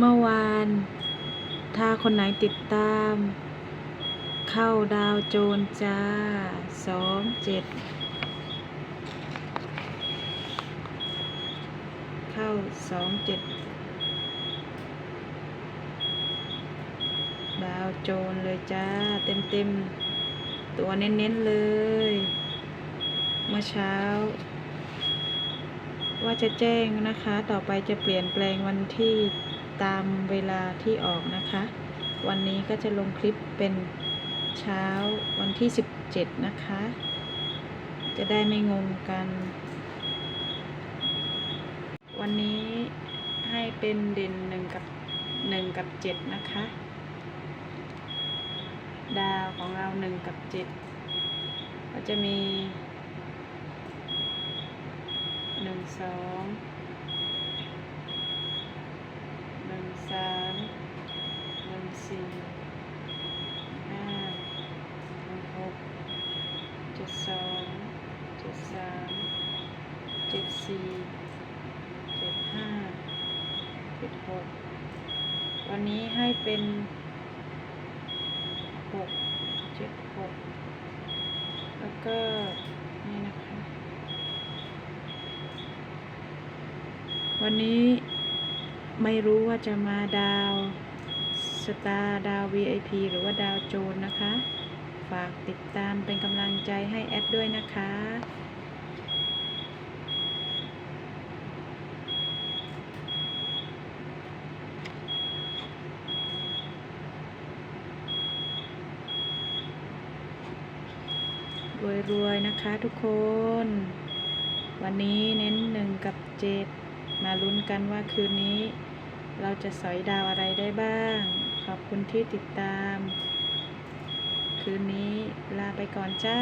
เมื่อวาน ถ้าคนไหนติดตาม เข้าดาวโจนจ้าสองเจ็ดเข้าสองเจ็ดดาวโจนเลยจ้า เต็มเต็มๆตัวเน้นๆเลย เมื่อเช้า ว่าจะแจ้งนะคะ ต่อไปจะเปลี่ยนแปลงวันที่ ตามเวลาที่ออกนะคะ วันนี้ก็จะลงคลิปเป็นเช้าวันที่ 17 นะคะ จะได้ไม่งงกัน วันนี้ให้เป็นเด่นหนึ่งกับหนึ่งกับเจ็ดนะคะ ดาวของเราหนึ่งกับเจ็ดก็จะมีหนึ่งสองหนึ่งสามหนึ่งสี่ห้าหนึ่งหกเจ็ดสองเจ็ด สามเจ็ดสี่เจ็ดห้าเจ็ดหกวันนี้ให้เป็นหกเจ็ดหกแล้วก็นี่นะคะ วันนี้ไม่รู้ว่าจะมาดาวสตาร์ดาว VIP หรือว่าดาวโจนนะคะ ฝากติดตามเป็นกำลังใจให้แอดด้วยนะคะ รวยๆนะคะทุกคน วันนี้เน้นหนึ่งกับเจ็ดมาลุ้นกันว่าคืนนี้ เราจะสอยดาวอะไรได้บ้าง ขอบคุณที่ติดตาม คืนนี้ลาไปก่อนจ้า